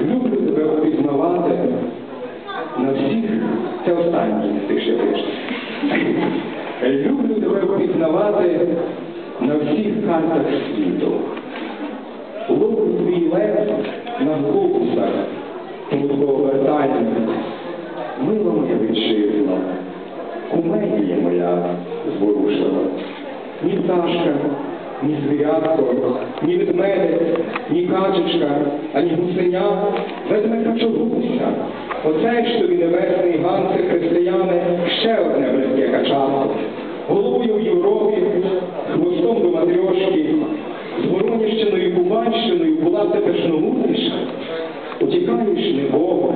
Люблю тебе опізнавати на всіх, це останній ти ще пишеш. Люблю тебе опізнавати на всіх картах світу. Ловлю твій лев на глобусах твого вертання. Мила моя вітчизна, кумедія моя зворушила. Ні пташка, ні звірятко, ні ведмедик, ні качечка, ані гусеня, ведме качогуся. Оце ж тобі небесний ганце християни, ще одне близьке качатко. Головою в Європі, хвостом до матрьошки, з Вороніщиною Кубанщиною була новутиша. Утікаєш небого,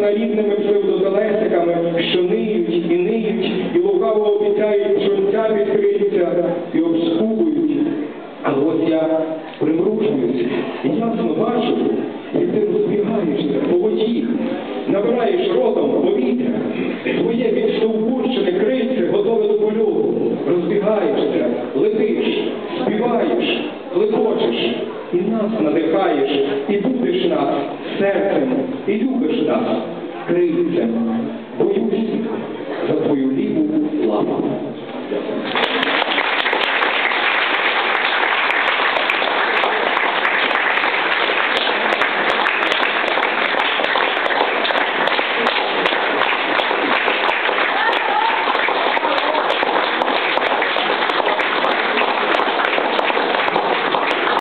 Обліплена рідними псевдозалесиками, що ниють і ниють, і лукаво обіцяють, що життя відкриється і обскубують. А ось я примружуюсь і ясно бачу, як ти розбігаєшся по воді, набираєш ротом повітря, твоє відстовбурчене крильце готове до польоту, розбігаєшся, летиш, співаєш, клекочеш, і нас надихаєш, і будеш нас серцем, і любиш нас крильцем. Боюсь за твою ліву лапу.